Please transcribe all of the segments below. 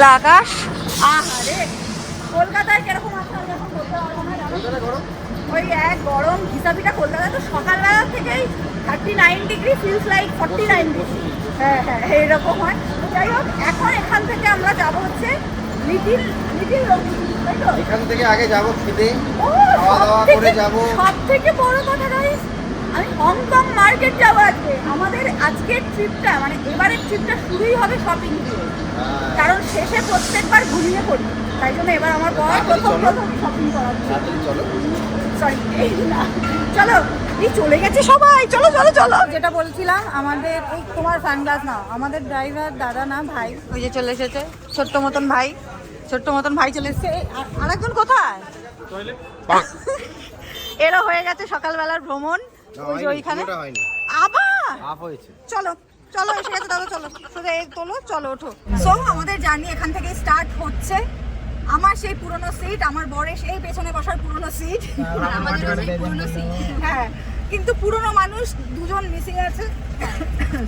মেঘলা আকাশ। আহারে কলকাতায় কীরকম আমি এখন বলতে পারব না গরম ওই এক গরম হিসাবিটা কলকাতায় তো সকালবেলা থেকেই thirty nine degree feels like forty nine degree হ্যাঁ হ্যাঁ এইরকম হয়। যাই হোক এখন এখান থেকে আমরা যাব হচ্ছে লিটিল লিটিল এখান থেকে আগে যাব খেতে খাওয়া দাওয়া করে যাব। সবথেকে বড় কথা গাইস আমি হংকং মার্কেট যাব আজকে। আমাদের আজকের ট্রিপটা মানে এবারের ট্রিপটা শুরুই হবে শপিং দিয়ে। কারণ শেষে প্রত্যেকবার ঘুমিয়ে পড়ি। তাই জন্য এবার আমার বর প্রথম চলো। প্রথম শপিং চলো। সরি এই না। চলো এই চলে গেছে সবাই। চলো চলো চলো। যেটা বলছিলাম আমাদের এই তোমার সানগ্লাস না আমাদের ড্রাইভার দাদা না ভাই ওই যে চলে এসেছে ছোট্ট মতন ভাই। ছোট্ট মতন ভাই চলে এসেছে। আর- আরেকজন কোথায়? এরা হয়ে গেছে সকালবেলার ভ্রমণ। ওই যে ওইখানে। আবার? চলো। চলো এসে গেছে দাদা চলো। সোজা এই তোলো চলো ওঠো। সো আমাদের জার্নি এখান থেকে স্টার্ট হচ্ছে। আমার সেই পুরনো সিট আমার বরের সেই পেছনে বসার পুরনো সিট আমাদেরও সেই পুরনো সিট হ্যাঁ কিন্তু পুরনো মানুষ দুজন মিসিং আছে।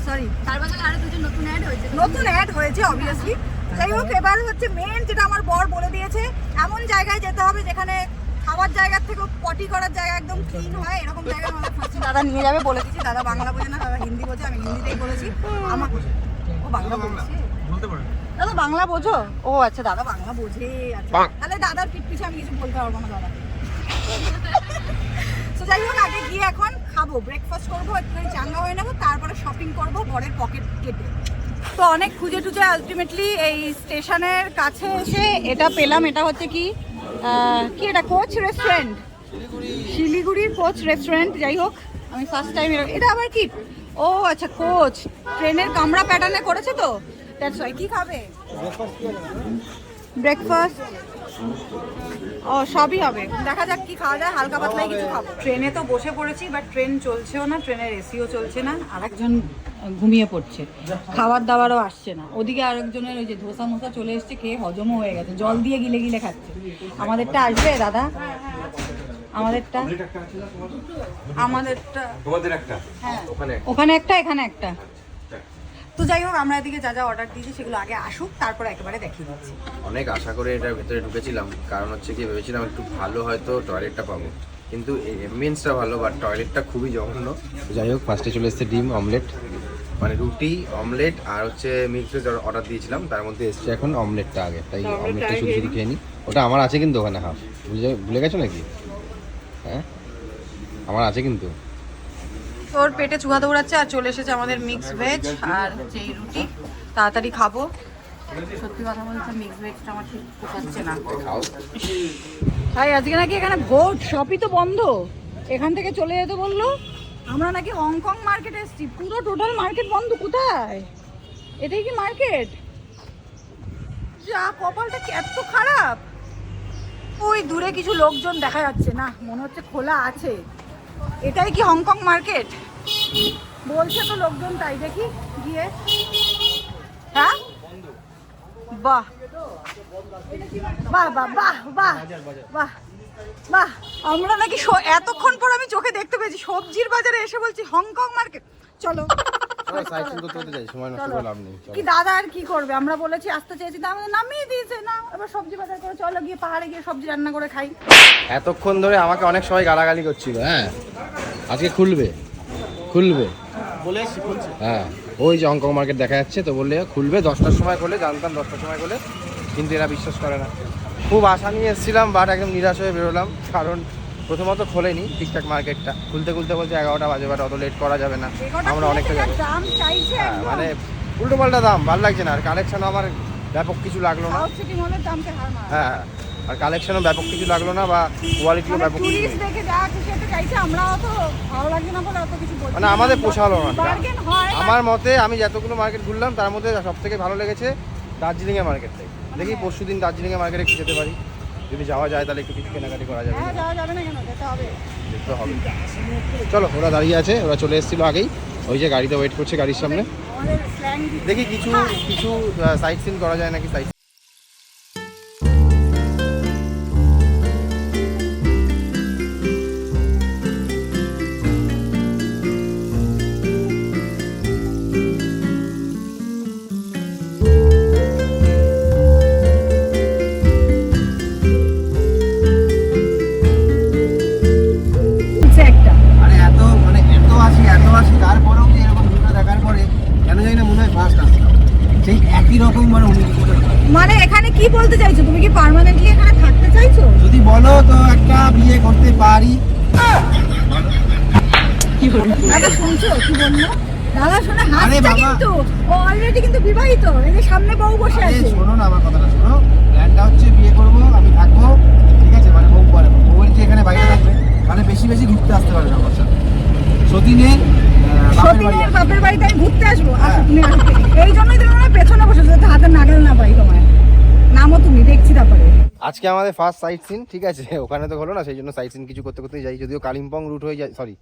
সরি তার বদলে আরও দুজন নতুন অ্যাড হয়েছে। নতুন অ্যাড হয়েছে অবভিয়াসলি যাই হোক এবার হচ্ছে মেন যেটা আমার বর বলে দিয়েছে এমন জায়গায় যেতে হবে যেখানে খাবার জায়গার থেকেও পটি করার জায়গা একদম ক্লিন হয় এরকম জায়গায় আমাদের ফার্স্টে দাদা নিয়ে যাবে বলে দিচ্ছি দাদা বাংলা বোঝে না দাদা হিন্দি বোঝে আমি হিন্দিতেই বলেছি। আমার ও বাংলা বলছে। দাদা বাংলা বোঝো? ও আচ্ছা দাদা বাংলা বোঝে আচ্ছা। তাহলে দাদার পিঠ পিছে আমি কিছু বলতে পারব না দাদা। তো যাই হোক আগে গিয়ে এখন খাব ব্রেকফাস্ট করব একটুখানি চাঙ্গা হয়ে নেব তারপরে শপিং করব বরের পকেট কেটে। তো অনেক খুঁজে টুজে আলটিমেটলি এই স্টেশনের কাছে এসে এটা পেলাম এটা হচ্ছে কি? কি এটা, কোচ রেস্টুরেন্ট শিলিগুড়ির কোচ রেস্টুরেন্ট যাই হোক, আমি ফার্স্ট টাইম এটা আবার কি? ও আচ্ছা কোচ। ট্রেনের কামরা প্যাটার্নে করেছে তো? দ্যাটস ওয়াই কি খাবে? ব্রেকফাস্ট ও, সবই হবে। দেখা যাক কি খাওয়া যায়, হালকা পাতলাই কিছু খাব। ট্রেনে তো বসে পড়েছি বাট ট্রেন চলছেও না, ট্রেনের এসিও চলছে না। আরেকজন ঘুমিয়ে পড়ছে। খাবার দাবারও আসছে না। ওদিকে আরেকজনের ওই যে ধোসা মোসা চলে এসছে খেয়ে হজমও হয়ে গেছে। জল দিয়ে গিলে গিলে খাচ্ছে। আমাদেরটা আসবে দাদা? আমাদেরটা? আমাদেরটা তোমাদের একটা? হ্যাঁ। ওখানে ওখানে একটা এখানে একটা। তো যাই হোক আমরা এদিকে যা যা অর্ডার দিয়েছি সেগুলো আগে আসুক তারপরে একেবারে দেখিয়ে দিচ্ছি। অনেক আশা করে এটার ভেতরে ঢুকেছিলাম। কারণ হচ্ছে কি ভেবেছিলাম একটু ভালো হয়তো টয়লেটটা পাবো। কিন্তু এমবিয়েন্সটা ভালো বাট টয়লেটটা খুবই জঘন্য। যাই হোক ফার্স্টে চলে এসেছে ডিম অমলেট মানে রুটি অমলেট আর হচ্ছে মিক্স ভেজ অর্ডার দিয়েছিলাম। তার মধ্যে এসছে এখন অমলেটটা আগে। তাই অমলেটটা শুধু খেয়ে শুধু খেয়ে নিই ওটা আমার আছে কিন্তু ওখানে হাফ। বুঝে ভুলে গেছো নাকি? হ্যাঁ? আমার আছে কিন্তু। তোর পেটে চুহা দৌড়াচ্ছে আর চলে এসেছে আমাদের মিক্স ভেজ আর হচ্ছে এই রুটি। তাড়াতাড়ি খাব। সত্যি কথা বলতে মিক্স ভেজটা আমার ঠিক পোষাচ্ছে না। খাও তাই আজকে নাকি এখানে ভোট। সবই তো বন্ধ। এখান থেকে চলে যেতে বলল। আমরা নাকি হংকং মার্কেটে এসেছি। পুরো টোটাল মার্কেট বন্ধ কোথায়? এটাই কি মার্কেট? যা কপালটা কি এত খারাপ? ওই দূরে কিছু লোকজন দেখা যাচ্ছে। না মনে হচ্ছে খোলা আছে। এটাই কি হংকং মার্কেট? বলছে তো লোকজন তাই দেখি গিয়ে। হ্যাঁ? বাহ। বাহ বাহ বাহ বাহ। বাহ। বাহ আমরা নাকি এতক্ষণ পর আমি চোখে দেখতে পেয়েছি। সবজির বাজারে এসে বলছি হংকং মার্কেট। চলো। কি দাদা আর কি করবে? আমরা বলেছি আসতে চেয়েছি আমাদের নামিয়ে দিয়েছে। না এবার সবজি বাজার করে চলো গিয়ে পাহাড়ে গিয়ে সবজি রান্না করে খাই। এতক্ষণ ধরে আমাকে অনেক সময় গালাগালি করছিল হ্যাঁ? আজকে খুলবে খুলবে। হ্যাঁ ওই যে হংকং মার্কেট দেখা যাচ্ছে তো বললে খুলবে দশটার সময় করলে জানতাম দশটার সময় করলে কিন্তু এরা বিশ্বাস করে না। খুব আশা নিয়ে এসেছিলাম বাট একদম নিরাশ হয়ে বেরোলাম কারণ প্রথমত খোলেনি ঠিকঠাক মার্কেটটা। খুলতে খুলতে বলছে এগারোটা বাজে বাট অত লেট করা যাবে না। আমরা অনেকটা যাব। হ্যাঁ। মানে উল্টো পাল্টা দাম ভালো লাগছে না। আর কালেকশন আমার ব্যাপক কিছু লাগল না। মার। হ্যাঁ আর কালেকশনও ব্যাপক কিছু লাগল না বা কোয়ালিটিও মানে ব্যাপক কিছু মানে আমাদের পোষালো না। আমার মতে আমি যতগুলো মার্কেট ঘুরলাম তার মধ্যে সব থেকে ভালো লেগেছে দার্জিলিং এর মার্কেটটাই দেখি পরশু দিন দার্জিলিং এর মার্কেটে একটু যেতে পারি। যদি যাওয়া যায় তাহলে একটু কিছু কেনাকাটি করা যাবে। হ্যাঁ যাওয়া যাবে না কেন? যেতে হবে। যেতে হবে। চলো ওরা দাঁড়িয়ে আছে ওরা চলে এসেছিল আগেই। ওই যে গাড়িতে ওয়েট করছে গাড়ির সামনে। দেখি কিছু কিছু সাইট সিন করা যায় নাকি সাইট আসি তারপরেও যে এরকম ভিডিও দেখার পরে কেন জানি না মনে হয় ফার্স্ট আসলাম। সেই একই রকম মানে মানে এখানে কি বলতে চাইছো? তুমি কি পার্মানেন্টলি এখানে থাকতে চাইছো? যদি বলো তো একটা বিয়ে করতে পারি। দাদা শুনছো? কি বলল? দাদা শুনে আরে হাসছে বাবা। কিন্তু ও অলরেডি কিন্তু বিবাহিত। এই যে সামনে বউ বসে আছে। শোনো না আমার কথাটা শোনো। প্ল্যানটা হচ্ছে বিয়ে করব আমি থাকব ঠিক আছে? মানে বউ পরে বউ যে এখানে বাইরে থাকবে মানে বেশি বেশি ঘুরতে আসতে পারবে আমার সাথে। সতীনের সতীনের বাপের বাড়িতে আমি ঘুরতে আসব আসো। তুমি আসো এই জন্যই তুমি আমার পেছনে বসে যাতে হাতে নাগাল না পাই তোমার নামও তুমি দেখছি তারপরে। আজকে আমাদের ফার্স্ট সাইট সিন ঠিক আছে? ওখানে তো হলো না সেই জন্য সাইট সিন কিছু করতে করতে যাই। যদিও কালিম্পং রুট হয়ে যায় সরি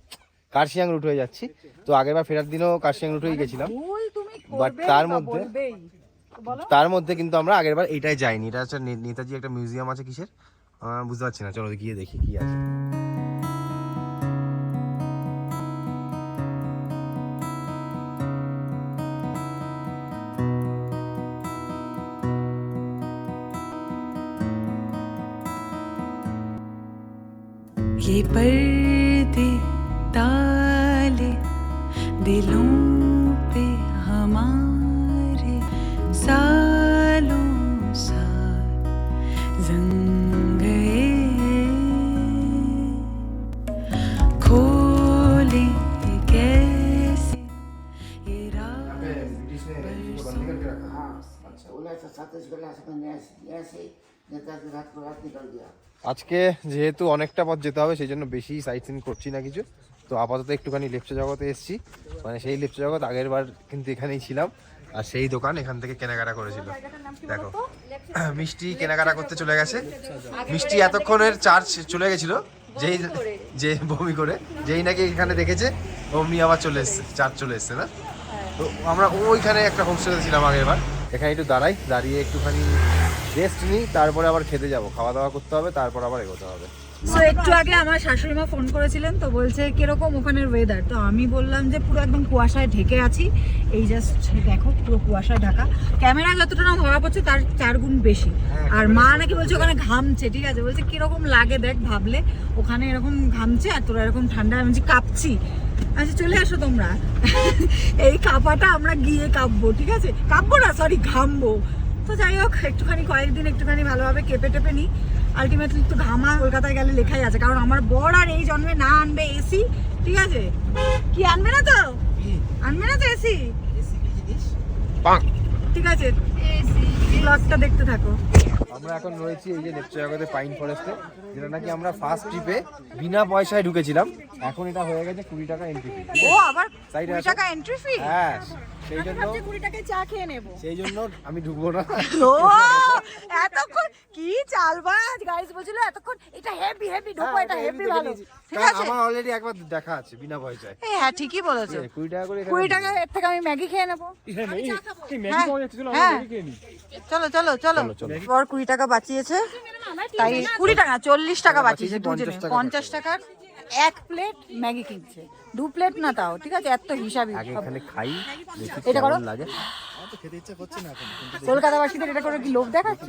কার্শিয়াং রুট হয়ে যাচ্ছি। তো আগেরবার ফেরার দিনও কার্শিয়াং রুট হয়ে গেছিলাম। তুমি But করবেই তার মধ্যে- তার মধ্যে কিন্তু আমরা আগেরবার এইটাই যাইনি। এটা হচ্ছে নেতাজি একটা মিউজিয়াম আছে কিসের? বুঝতে পারছি না। চলো গিয়ে দেখি কি আছে। पर्दे ताले दिलों আজকে যেহেতু অনেকটা পথ যেতে হবে সেই জন্য বেশি সাইট সিন করছি না কিছু। তো আপাতত একটুখানি লেপচা জগতে এসেছি। মানে সেই লেপচা জগৎ আগের বার কিন্তু এখানেই ছিলাম। আর সেই দোকান এখান থেকে কেনাকাটা করেছিল। দেখো। মিষ্টি কেনাকাটা করতে চলে গেছে। মিষ্টি এতক্ষণের চার্জ চলে গেছিল। যেই যে বমি করে, যেই নাকি এখানে দেখেছে, অমনি আবার চলে এসছে চার্জ চলে এসছে, না? তো আমরা ওইখানে একটা হোমস্টেতে ছিলাম আগের বার। এখানে একটু দাঁড়াই, দাঁড়িয়ে একটুখানি রেস্ট নিই, তারপরে আবার খেতে যাব। খাওয়া দাওয়া করতে হবে, তারপর আবার এগোতে হবে। সো একটু আগে আমার শাশুড়ি মা ফোন করেছিলেন, তো বলছে, কীরকম ওখানের ওয়েদার তো আমি বললাম যে, পুরো একদম কুয়াশায় ঢেকে আছি। এই জাস্ট দেখো, পুরো কুয়াশায় ঢাকা। ক্যামেরা যতটা না ধরা পড়ছে, তার চার গুণ বেশি। আর মা নাকি বলছে, ওখানে ঘামছে। ঠিক আছে, বলছে, কীরকম লাগে দেখ ভাবলে, ওখানে এরকম ঘামছে আর তোরা এরকম ঠান্ডা। আমি কাঁপছি। আচ্ছা চলে আসো তোমরা। এই কাঁপাটা আমরা গিয়ে কাঁপবো, ঠিক আছে? কাঁপবো না সরি ঘামবো। তো যাই হোক একটুখানি কয়েকদিন একটুখানি ভালোভাবে কেঁপে টেপে নিই। আলটিমেটলি তো ঘামা কলকাতায় গেলে লেখাই আছে কারণ আমার বর আর এই জন্মে না আনবে এসি ঠিক আছে? কি আনবে না তো? আনবে না তো এসি ঠিক আছে ব্লগটা দেখতে থাকো। আমরা এখন রয়েছি এই যে পাইন ফরেস্টে যেটা নাকি আমরা ফার্স্ট ট্রিপে বিনা পয়সায় ঢুকেছিলাম। এখন এটা হয়ে গেছে কুড়ি টাকা এন্ট্রি ফি ও আবার কুড়ি টাকা এন্ট্রি ফি হ্যাঁ সেই জন্য কুড়ি টাকায় চা খেয়ে নেব। সেই জন্য আমি ঢুকবো না। ও এতক্ষণ কি চালবাজ গাইস বলছিল এতক্ষণ এটা হেভি হেভি ঢোকো এটা হেভি ভালো। ঠিক আছে। আমার অলরেডি একবার দেখা আছে বিনা পয়সায়। এই হ্যাঁ ঠিকই বলেছ। এ, কুড়ি টাকা করে এখানে কুড়ি টাকা এর থেকে আমি ম্যাগি খেয়ে নেব। হ্যাঁ, হ্যাঁ। চলো চলো চলো চলো, চলো। বর কুড়ি টাকা বাঁচিয়েছে। তাই কুড়ি টাকা চল্লিশ টাকা বাঁচিয়েছে দুজনে। পঞ্চাশ টাকার এক প্লেট ম্যাগি কিনছে। দু প্লেট না তাও ঠিক আছে? এত হিসাবই খাই এটা করো। লাগে। কলকাতাবাসীদের এটা করে কি লোভ দেখাচ্ছ?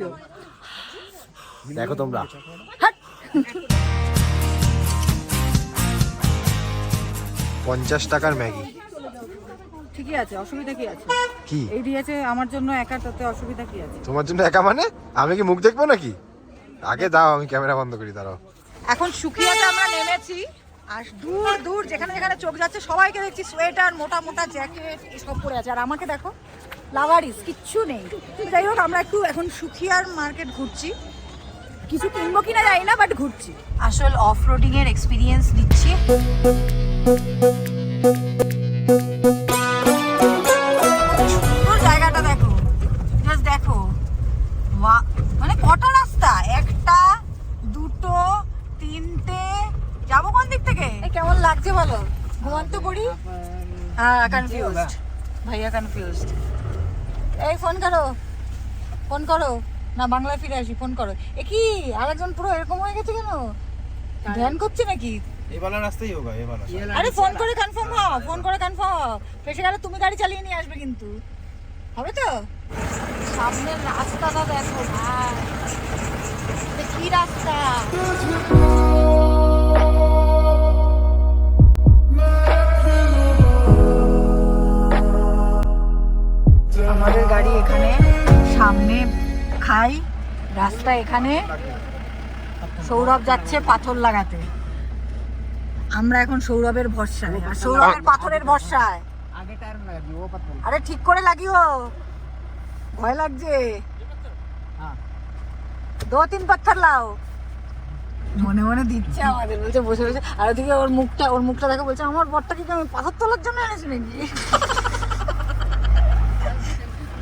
দেখো তোমরা। পঞ্চাশ টাকার ম্যাগি। ঠিকই আছে অসুবিধা কি আছে? কি? এই দিয়েছে আমার জন্য একা তাতে অসুবিধা কি আছে? তোমার জন্য একা মানে? আমি কি মুখ দেখব নাকি? আগে দাও আমি ক্যামেরা বন্ধ করি দাঁড়াও। এখন শুকিয়াতে আমরা নেমেছি আর দূর দূর যেখানে যেখানে চোখ যাচ্ছে সবাইকে দেখছি সোয়েটার মোটা মোটা জ্যাকেট এসব পরে আছে। আর আমাকে দেখো লাভারিস কিচ্ছু নেই। যাই হোক আমরা একটু এখন সুখিয়ার মার্কেট ঘুরছি। কিছু কিনবো কিনা যাই না বাট ঘুরছি। আসল অফ রোডিং এর এক্সপিরিয়েন্স দিচ্ছি। লাগছে বলো ঘুমান্ত করি হ্যাঁ কনফিউজড ভাইয়া কনফিউজড এই ফোন করো। ফোন করো। না বাংলায় ফিরে আসি ফোন করো। এ কি? আরেকজন পুরো এরকম হয়ে গেছে কেন? ধ্যান করছে নাকি? রাস্তাই হোক আরে ফোন করে কনফার্ম হও ফোন করে কনফার্ম হও। ফেসে গেলে তুমি গাড়ি চালিয়ে নিয়ে আসবে কিন্তু। হবে তো? সামনের রাস্তাটা দেখো ভাই। কি রাস্তা? এখানে সামনে খাই রাস্তা এখানে। সৌরভ যাচ্ছে পাথর লাগাতে। আমরা এখন সৌরভের ভরসায়। আর সৌরভের পাথরের ভরসায়। আরে ঠিক করে লাগিও। ভয় লাগছে। দো তিন পাথর লাও। মনে মনে দিচ্ছে আমাদের বলছে বসে বসে। আর ওদিকে ওর মুখটা ওর মুখটা দেখে বলছে আমার বরটা কি আমি পাথর তোলার জন্য এনেছি নাকি?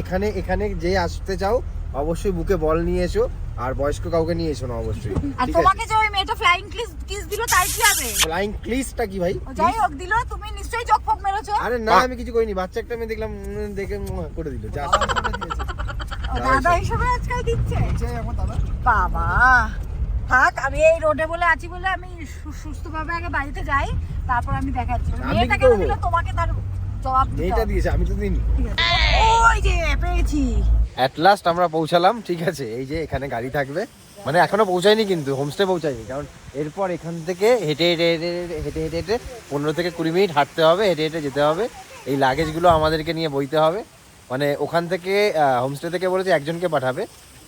এখানে এখানে যে আসতে চাও অবশ্যই বুকে বল নিয়ে এসো আর বয়স্ক কাউকে নিয়ে এসো না অবশ্যই। আর তোমাকে যে ওই মেয়েটা ফ্লাইং কিস কিস দিল তাই কি হবে? ফ্লাইং ক্লিসটা কি ভাই? যাই হোক দিল তুমি নিশ্চয়ই ফক মেরেছো। আরে না আমি কিছু করিনি বাচ্চা একটা মেয়ে দেখলাম দেখে করে দিল যা। দাদা হিসেবে আজকাল দিচ্ছে। বাবা। থাক আমি এই রোডে বলে আছি বলে আমি সু- সুস্থভাবে আগে বাড়িতে যাই তারপর আমি দেখাচ্ছি। আমি মেয়েটা কি কেন করব? দিল? তোমাকে তার জবাব এইটা দিয়েছে আমি তো দিইনি। ওই যে পেয়েছি। অ্যাট লাস্ট আমরা পৌঁছালাম ঠিক আছে। এই যে এখানে গাড়ি থাকবে। মানে এখনও পৌঁছায়নি কিন্তু হোমস্টে পৌঁছায়নি। কারণ এরপর এখান থেকে হেঁটে হেঁটে হেঁটে হেঁটে হেঁটে হেঁটে হেঁটে পনেরো থেকে কুড়ি মিনিট হাঁটতে হবে হেঁটে হেঁটে যেতে হবে। এই লাগেজগুলো আমাদেরকে নিয়ে বইতে হবে। মানে ওখান থেকে হোমস্টে থেকে বলেছে একজনকে পাঠাবে।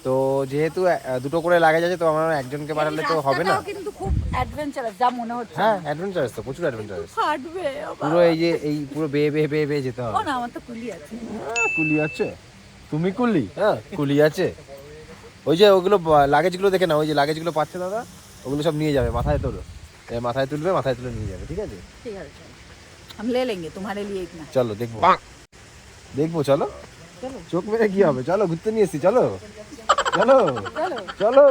তো যেহেতু আহ, দুটো করে লাগেজ আছে তো আমার একজনকে পাঠালে তো হবে না রাস্তাটাও কিন্তু খুব অ্যাডভেঞ্চারাস যা মনে হচ্ছে হ্যাঁ অ্যাডভেঞ্চারাস তো প্রচুর অ্যাডভেঞ্চারাস ফাটবে পুরো এই যে এই পুরো বেয়ে বেয়ে বেয়ে বেয়ে যেতে ও হবে না আমার তো কুলি আছে হ্যাঁ, কুলি আছে তুমি কুলি হ্যাঁ কুলি আছে ওই যে ওগুলো লাগেজগুলো দেখে না ওই যে লাগেজগুলো পাচ্ছে দাদা ওগুলো সব নিয়ে যাবে মাথায় তোলো এ মাথায় তুলবে মাথায় তুলে নিয়ে যাবে ঠিক আছে ঠিক আছে চলো। हम ले लेंगे तुम्हारे लिए इतना চলো দেখবো দেখবো চলো চলো চোখ মেরে কি হবে? চলো ঘুরতে নিয়ে এসছি চলো। চলো চলো।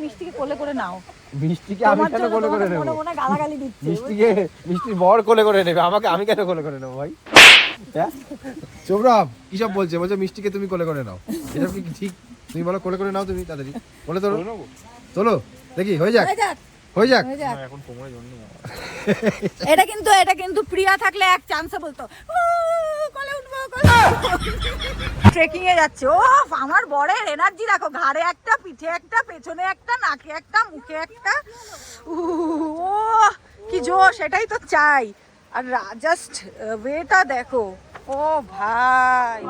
মিষ্টিকে কোলে করে নাও। মিষ্টিকে আমি কেন কোলে করে নেব? গালাগালি দিচ্ছে। মিষ্টিকে মিষ্টির বর কোলে করে নেবে আমাকে আমি কেন কোলে করে নেব ভাই? হ্যাঁ? কি সব বলছে? বলছে মিষ্টিকে তুমি কোলে করে নাও। এটা কি ঠিক? তুমি বলো কোলে করে নাও তুমি তাড়াতাড়ি। বলে তোলো। তোলো দেখি হয়ে যাক। হয়ে যাক। হয়ে যাক। হয়ে যাক। এটা কিন্তু এটা কিন্তু প্রিয়া থাকলে এক চান্সে বলতো "উ, কোলে উঠবো ট্রেকিং এ যাচ্ছে। ও আমার বরের এনার্জি দেখো, ঘাড়ে একটা, পিঠে একটা, পেছনে একটা, নাকে একটা, মুখে একটা। ও কি জোশ, এটাই তো চাই। আর জাস্ট ওয়েটা দেখো। ও ভাই।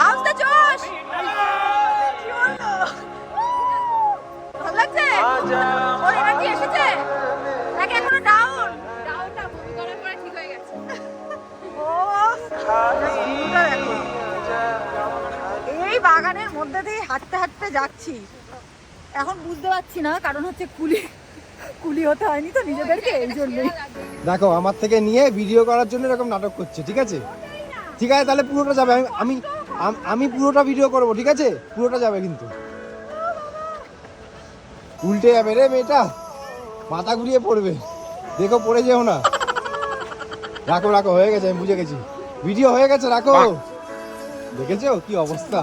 How's the জোশ বাগানের মধ্যে দিয়ে হাঁটতে হাঁটতে যাচ্ছি। এখন বুঝতে পারছি না কারণ হচ্ছে কুলি কুলি হতে হয়নি তো নিজেদেরকে এই জন্যই। দেখো আমার থেকে নিয়ে ভিডিও করার জন্য এরকম নাটক করছে ঠিক আছে? ঠিক আছে তাহলে পুরোটা যাবে। আমি আমি আমি পুরোটা ভিডিও করব ঠিক আছে? পুরোটা যাবে কিন্তু। উল্টে যাবে রে মেয়েটা। মাথা ঘুরিয়ে পড়বে। দেখো পড়ে যেও না। রাখো রাখো হয়ে গেছে আমি বুঝে গেছি। ভিডিও হয়ে গেছে রাখো। দেখেছ কি অবস্থা?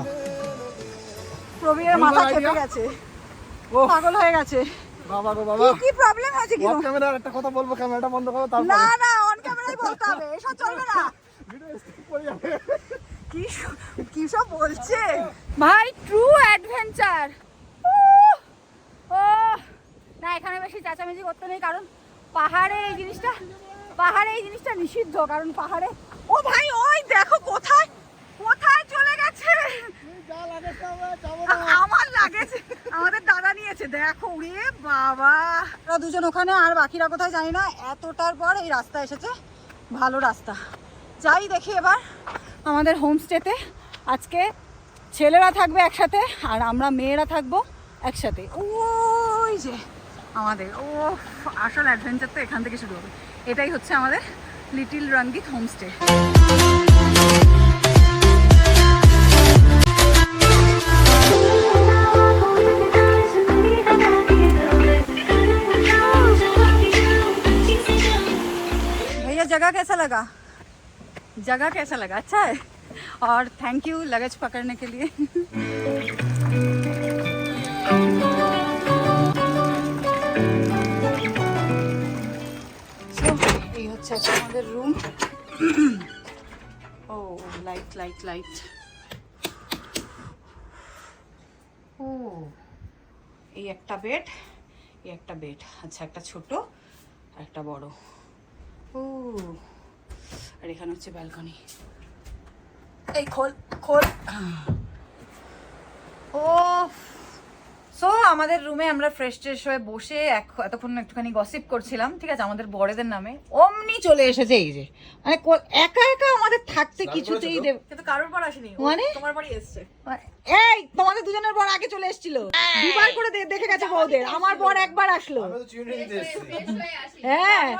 প্রবীরের মাথা চেপে গেছে। পাগল হয়ে গেছে। বাবা গো কি কি প্রবলেম আছে কি? অফ ক্যামেরা একটা কথা বলব ক্যামেরাটা বন্ধ করো না না অন ক্যামেরাই বলতে হবে এসব চলবে না। কি স- কি সব বলছে? ভাই ট্রু অ্যাডভেঞ্চার ও না এখানে বেশি চেঁচামেচি করতে নেই কারণ পাহাড়ে এই জিনিসটা পাহাড়ে এই জিনিসটা নিষিদ্ধ কারণ পাহাড়ে ও ভাই ওই দেখো কোথায় কোথায় চলে গেছে? আমার লাগেছে। আমাদের দাদা নিয়েছে। দেখো রে বাবা। ওরা দুজন ওখানে আর বাকিরা কোথায় জানি না। এতটার পর এই রাস্তা এসেছে। ভালো রাস্তা। যাই দেখি এবার আমাদের হোমস্টেতে। আজকে ছেলেরা থাকবে একসাথে আর আমরা মেয়েরা থাকব একসাথে। ওই যে আমাদের। ও আসল অ্যাডভেঞ্চার তো এখান থেকে শুরু হবে। এটাই হচ্ছে আমাদের লিটিল রঙ্গিত হোমস্টে जगह कैसा लगा जगह कैसा लगा अच्छा है और थैंक यू लगेज पकड़ने के लिए So, এই হচ্ছে আজকে আমাদের রুম ও লাইট লাইট লাইট ও এই একটা বেড এই একটা বেড আচ্ছা একটা ছোট আর একটা বড় ও আর এখানে হচ্ছে ব্যালকনি এই খোল খোল। ও সো আমাদের রুমে আমরা ফ্রেশ ট্রেশ হয়ে বসে এক- এতক্ষণ একটুখানি গসিপ করছিলাম ঠিক আছে? আমাদের বড়দের নামে। অমনি চলে এসেছে এই যে। মানে একা একা আমাদের থাকতে কিছুতেই দেব কিন্তু কারোর পর আসেনি। মানে? তোমার বাড়ি এসছে। এই তোমাদের দুজনের বর আগে চলে এসেছিল। দুবার করে দেখে গেছে বউদের। আমার বর একবার আসলো। ফ্রেশ হয়ে হ্যাঁ।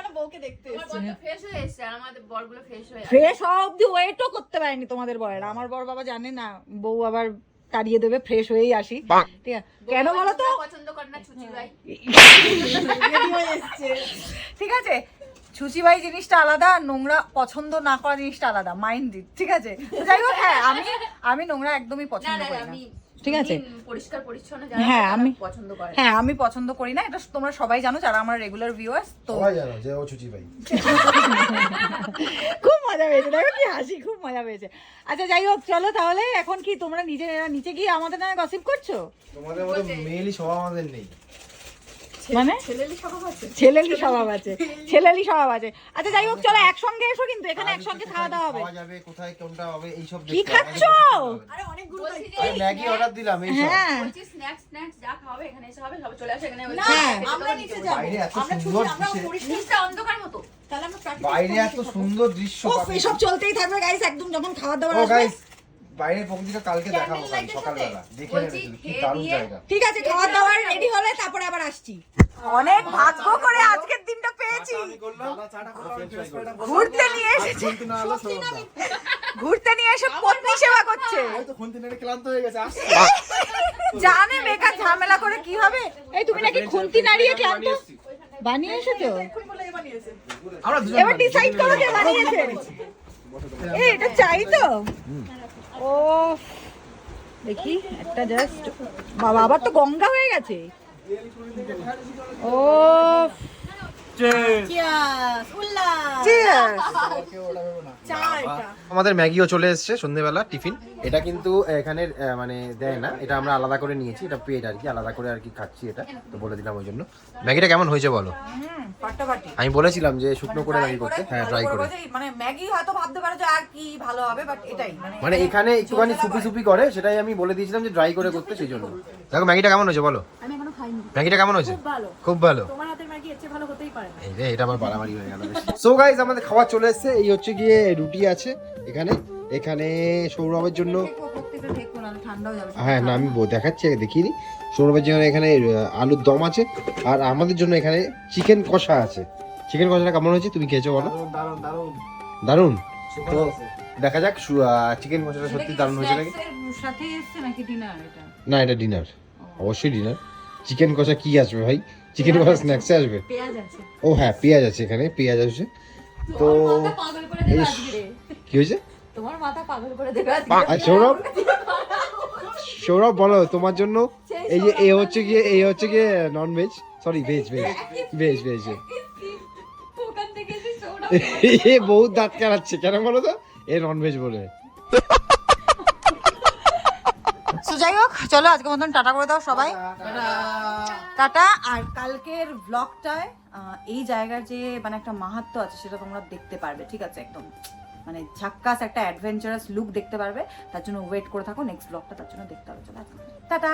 মানে ফ্রেশ হয়ে হওয়া অব্দি ওয়েটও করতে পারেনি তোমাদের বয়ের আমার বর বাবা জানে না বউ আবার তাড়িয়ে দেবে ফ্রেশ হয়েই আসি। ঠিক আছে। কেন বলো তো? পছন্দ করে না ছুচি ভাই। ঠিক আছে। ছুচি ভাই জিনিসটা আলাদা নোংরা পছন্দ না করা জিনিসটা আলাদা। মাইন্ড ঠিক আছে? যাই হোক হ্যাঁ আমি আমি নোংরা একদমই পছন্দ করি না। আমি ঠিক আছে? পরিষ্কার পরিচ্ছন্ন যারা হ্যাঁ, আমি- পছন্দ করে। হ্যাঁ আমি পছন্দ করি না এটা তোমরা সবাই জানো যারা আমার রেগুলার ভিউয়ার্স তো সবাই জানো যে ও ছুচি ভাই খুব মজা পেয়েছে দেখো কি হাসি খুব মজা পেয়েছে। আচ্ছা যাই হোক চলো তাহলে এখন কি তোমরা নিজেরা নিচে গিয়ে আমাদের নামে গসিপ করছ? তোমাদের মতো মেয়েলি সব আমাদের নেই। মানে? ছেলেলি স্বভাব আছে? ছেলেলি স্বভাব আছে। ছেলেলি স্বভাব আছে। আচ্ছা যাই হোক চলো একসঙ্গে এসো কিন্তু এখানে একসঙ্গে খাওয়া দাওয়া হবে। যাবে কোথায় কোনটা হবে এইসব কি দেখতে হবে। খাচ্ছো? আরে অনেক বলছি ম্যাগি অর্ডার দিলাম এইসব। হ্যাঁ। বলছি স্ন্যাক্স স্ন্যাক্স যা খাবে এখানে এসে হবে সব চলে আসে এখানে। হ্যাঁ। আমরা নিচে যাব। বাইরে এত আমরা সুন্দর ছুটি আমরা পরিষ্কার অন্ধকার মতো। তাহলে আমরা বাইরে এত সুন্দর দৃশ্য ও এসব চলতেই থাকবে গাইস একদম যখন খাওয়া দাওয়া আসবে গাইস বাইরের প্রকৃতিটা কালকে দেখাবো কাল সকালবেলা। দেখে নেবে তুমি কি দারুণ জায়গা। ঠিক আছে খাওয়া দাওয়া রেডি হলে তারপরে আবার আসছি। অনেক ভাগ্য করে আজকের দিনটা পেয়েছি। ঘুরতে নিয়ে এসেছে। ঘুরতে নিয়ে এসে পত্নী সেবা করছে। জানে বেকার ঝামেলা করে কি হবে? এই তুমি নাকি খুন্তি নাড়িয়ে ক্লান্ত? বানিয়ে এসেছ? এবার ডিসাইড করো কে বানিয়েছে। এই এটা চাই তো। ও দেখি একটা জাস্ট বাবা আবার তো গঙ্গা হয়ে গেছে। ও আমাদের ম্যাগিও চলে এসেছে সন্ধ্যেবেলা টিফিন। এটা কিন্তু এখানে মানে দেয় না। এটা আমরা আলাদা করে নিয়েছি এটা পেড আর কি আলাদা করে আর কি খাচ্ছি এটা তো বলে দিলাম ওই জন্য। ম্যাগিটা কেমন হয়েছে বলো? আমি বলেছিলাম যে শুকনো করে ম্যাগি করতে। হ্যাঁ ড্রাই করে। মানে ম্যাগি হয়তো ভাবতে পারো যে আর কি ভালো হবে বাট এটাই মানে মানে এখানে একটুখানি সুপি সুপি করে সেটাই আমি বলে দিয়েছিলাম যে ড্রাই করে করতে সেই জন্য। দেখো ম্যাগিটা কেমন হয়েছে বলো? আমি এখনও খাইনি। ম্যাগিটা কেমন হয়েছে? খুব ভালো। খুব ভালো। তোমার হাতের ম্যাগি এর চেয়ে ভালো হতেই পারে এই রে এটা আমার বাড়াবাড়ি হয়ে গেল সো গাইজ আমাদের খাবার চলে এসেছে। এই হচ্ছে গিয়ে রুটি আছে এখানে। এখানে সৌরভের জন্য হয়ে যাবে। হ্যাঁ না আমি ব- দেখাচ্ছি সৌরভের জন্য এখানে আলুর দম আছে। আর আমাদের জন্য এখানে চিকেন কষা আছে। চিকেন কষাটা কেমন হয়েছে তুমি খেয়েছো বলো? দারুণ তো দেখা যাক চিকেন কষাটা সত্যি দারুণ হয়েছে নাকি? সাথে এসছে নাকি ডিনার এটা? না এটা ডিনার অবশ্যই ডিনার চিকেন কষা কি আসবে ভাই? চিকেন কষা স্ন্যাক্সে আসবে? ও হ্যাঁ পেঁয়াজ আছে এখানে পেঁয়াজ আছে তো। কি হয়েছে? তোমার মাথা পাগল করে দেবে আর সৌরভ। সৌরভ বলো তোমার জন্য এই যে এ হচ্ছে গিয়ে এই হচ্ছে গিয়ে non veg sorry veg veg veg veg এ বহুত দাঁত কাটাচ্ছে কেন বলো তো? এ নন ভেজ বলে। যাই হোক, চলো আজকে মতন টাটা করে দাও সবাই। টাটা। আর কালকের ব্লগটায় এই জায়গার যে মানে একটা মাহাত্ম আছে, সেটা তোমরা দেখতে পারবে, ঠিক আছে? একদম মানে ঝাক্কাস একটা অ্যাডভেঞ্চারাস লুক দেখতে পারবে। তার জন্য ওয়েট করে থাকো নেক্সট ব্লগটা তার জন্য দেখতে হবে। চলো টাটা।